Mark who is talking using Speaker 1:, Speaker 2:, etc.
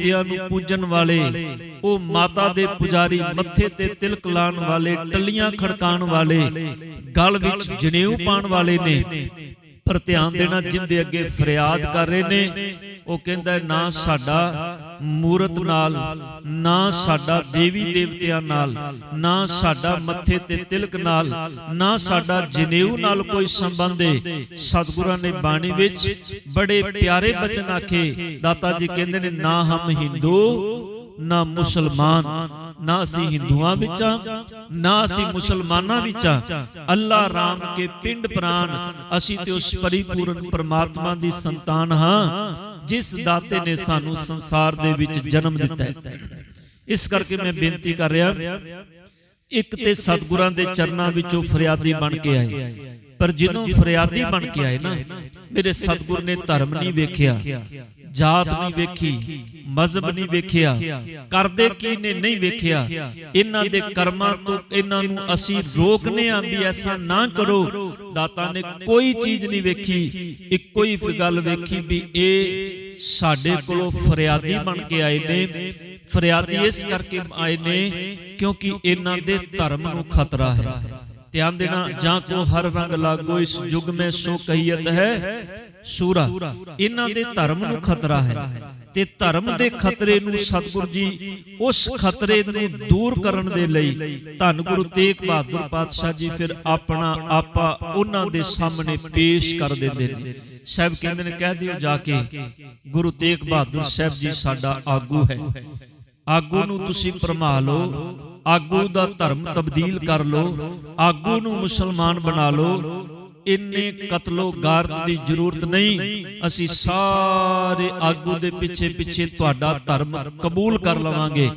Speaker 1: ਦੇਵਤਿਆਂ ਨੂੰ ਪੂਜਣ ਵਾਲੇ, ਉਹ ਮਾਤਾ ਦੇ ਪੁਜਾਰੀ ਮੱਥੇ ਤੇ ਤਿਲਕ ਲਾਉਣ ਵਾਲੇ, ਟੱਲੀਆਂ ਖੜਕਾਉਣ ਵਾਲੇ, ਗਲ ਵਿੱਚ ਜਨੇਊ ਪਾਉਣ ਵਾਲੇ ਨੇ। ਪਰ ਧਿਆਨ ਦੇਣਾ ਜਿੰਦੇ ਅੱਗੇ ਫਰਿਆਦ ਕਰ ਰਹੇ ਨੇ, ਉਹ ਕਹਿੰਦਾ ਨਾ ਸਾਡਾ ਮੂਰਤ ਨਾਲ ਨਾ ਸਾਡਾ ਦੇਵੀ ਦੇਵਤਿਆਂ ਨਾਲ ਨਾ ਸਾਡਾ ਮੱਥੇ ਤੇ ਤਿਲਕ ਨਾਲ ਨਾ ਸਾਡਾ ਜਨੇਊ ਨਾਲ ਕੋਈ ਸੰਬੰਧ ਹੈ ਸਤਿਗੁਰਾਂ ਨੇ ਬਾਣੀ ਵਿੱਚ ਬੜੇ ਪਿਆਰੇ ਬਚਨ ਆਖੇ। ਦਾਤਾ ਜੀ ਕਹਿੰਦੇ ਨੇ ਨਾ ਹਮ ਹਿੰਦੂ ਨਾ ਮੁਸਲਮਾਨ ਨਾ ਅਸੀਂ ਹਿੰਦੂਆਂ ਵਿੱਚ ਹਾਂ, ਨਾ ਅਸੀਂ ਮੁਸਲਮਾਨਾਂ ਵਿੱਚ ਹਾਂ। ਅੱਲਾ ਰਾਮ ਕੇ ਪਿੰਡ ਪ੍ਰਾਨ ਅਸੀਂ ਤੇ ਉਸ ਪਰਿਪੂਰਨ ਪਰਮਾਤਮਾ ਦੀ ਸੰਤਾਨ ਹਾਂ। ਜਿਸ ਦਾਤੇ ਨੇ ਸਾਨੂੰ ਸੰਸਾਰ ਦੇ ਵਿੱਚ ਜਨਮ ਦਿੱਤਾ ਹੈ। ਇਸ ਕਰਕੇ ਮੈਂ ਬੇਨਤੀ ਕਰ ਰਿਹਾ, ਇੱਕ ਤੇ ਸਤਿਗੁਰਾਂ ਦੇ ਚਰਨਾਂ ਵਿੱਚੋਂ ਫਰਿਆਦੀ ਬਣ ਕੇ ਆਏ। ਪਰ ਜਦੋਂ ਫਰਿਆਦੀ ਬਣ ਕੇ ਆਏ ਨਾ ਮੇਰੇ ਸਤਿਗੁਰ ਨੇ ਧਰਮ ਨਹੀਂ ਵੇਖਿਆ ਜਾਤ ਨਹੀਂ ਵੇਖੀ ਮਜ਼ਹਬ ਨਹੀਂ ਵੇਖਿਆ ਕਰਦੇ ਕੀ ਨੇ ਨਹੀਂ ਵੇਖਿਆ? ਇਹਨਾਂ ਦੇ ਕਰਮਾਂ ਤੋਂ ਇਹਨਾਂ ਨੂੰ ਅਸੀਂ ਰੋਕਨੇ ਆ ਵੀ ਐਸਾ ਨਾ ਕਰੋ। ਦਾਤਾ ਨੇ ਕੋਈ ਚੀਜ਼ ਨਹੀਂ ਵੇਖੀ ਇੱਕੋ ਹੀ ਗੱਲ ਵੇਖੀ ਵੀ ਇਹ ਸਾਡੇ ਕੋਲੋਂ ਫਰਿਆਦੀ ਬਣ ਕੇ ਆਏ ਨੇ ਫਰਿਆਦੀ ਇਸ ਕਰਕੇ ਆਏ ਨੇ ਕਿਉਂਕਿ ਇਹਨਾਂ ਦੇ ਧਰਮ ਨੂੰ ਖਤਰਾ ਹੈ। ਧਿਆਨ ਦੇਣਾ ਜਾਂ ਕੋ ਹਰ ਰੰਗ ਲਾਗੋ ਇਸ ਯੁਗ ਮੈਂ ਸੋ ਕਹੀਅਤ ਹੈ? ਸੂਰਾ, ਇਹਨਾਂ ਦੇ ਧਰਮ ਨੂੰ ਖਤਰਾ ਹੈ ਤੇ ਧਰਮ ਦੇ ਖਤਰੇ ਨੂੰ ਸਤਿਗੁਰ ਜੀ ਉਸ ਖਤਰੇ ਨੂੰ ਦੂਰ ਕਰਨ ਦੇ ਲਈ ਧੰਨ ਗੁਰੂ ਤੇਗ ਬਹਾਦਰ ਪਾਤਸ਼ਾਹ ਜੀ ਫਿਰ ਆਪਣਾ ਆਪਾ ਉਹਨਾਂ ਦੇ ਸਾਹਮਣੇ ਪੇਸ਼ ਕਰ ਦਿੰਦੇ ਨੇ। ਸਾਹਿਬ ਕਹਿੰਦੇ ਨੇ, ਕਹਿ ਦਿਓ ਜਾ ਕੇ ਗੁਰੂ ਤੇਗ ਬਹਾਦਰ ਸਾਹਿਬ ਜੀ ਸਾਡਾ ਆਗੂ ਹੈ। ਆਗੂ ਨੂੰ ਤੁਸੀਂ ਭਰਮਾ ਲਓ ਆਗੂ ਦਾ ਧਰਮ ਤਬਦੀਲ ਕਰ ਲਓ ਆਗੂ ਨੂੰ ਮੁਸਲਮਾਨ ਬਣਾ ਲਓ ਇੰਨੇ ਕਤਲੋ ਗਾਰਤ ਦੀ ਜ਼ਰੂਰਤ ਨਹੀਂ। ਅਸੀਂ ਸਾਰੇ ਆਗੂ ਦੇ ਪਿੱਛੇ ਪਿੱਛੇ ਤੁਹਾਡਾ ਧਰਮ ਕਬੂਲ ਕਰ ਲਵਾਂਗੇ।